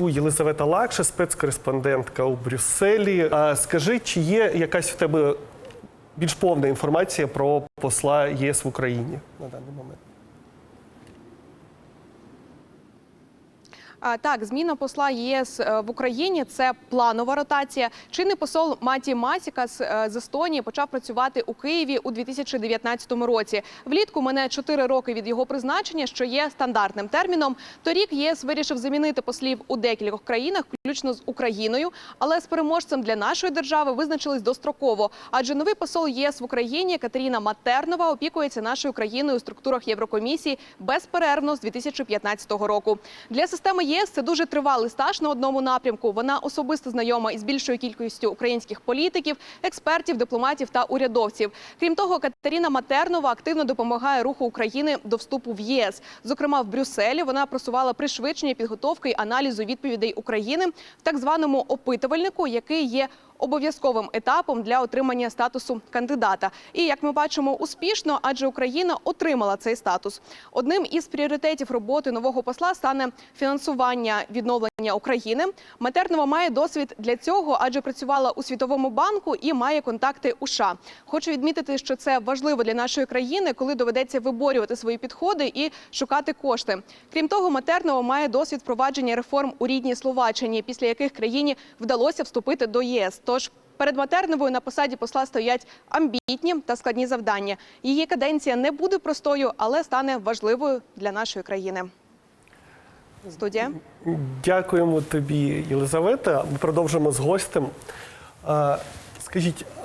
зв'язку Єлизавета Лакша, спецкореспондентка у Брюсселі. А скажи, чи є якась у тебе більш повна інформація про посла ЄС в Україні на даний момент? Так, зміна посла ЄС е, в Україні це планова ротація. Чинний посол Маті Масікас е, з Естонії почав працювати у Києві у 2019 році. Влітку мене 4 роки від його призначення, що є стандартним терміном. Торік ЄС вирішив замінити послів у декількох країнах, включно з Україною. Але з переможцем для нашої держави визначились достроково. Адже новий посол ЄС в Україні Катерина Матернова опікується нашою країною у структурах Єврокомісії безперервно з 2015 року. Для системи ЄС це дуже тривалий стаж на одному напрямку. Вона особисто знайома із більшою кількістю українських політиків, експертів, дипломатів та урядовців. Крім того, Катерина Матернова активно допомагає руху України до вступу в ЄС. Зокрема, в Брюсселі вона просувала пришвидшення підготовки і аналізу відповідей України в так званому опитувальнику, який є обов'язковим етапом для отримання статусу кандидата. І як ми бачимо, успішно, адже Україна отримала цей статус. Одним із пріоритетів роботи нового посла стане фінансування відновлення України. Матернова має досвід для цього, адже працювала у світовому банку і має контакти у США. Хочу відмітити, що це важливо для нашої країни, коли доведеться виборювати свої підходи і шукати кошти. Крім того, Матернова має досвід впровадження реформ у рідній Словаччині, після яких країні вдалося вступити до ЄС. Тож перед Матерновою на посаді посла стоять амбітні та складні завдання. Її каденція не буде простою, але стане важливою для нашої країни. Студія. Дякуємо тобі, Єлизавета. Ми продовжимо з гостем. Скажіть,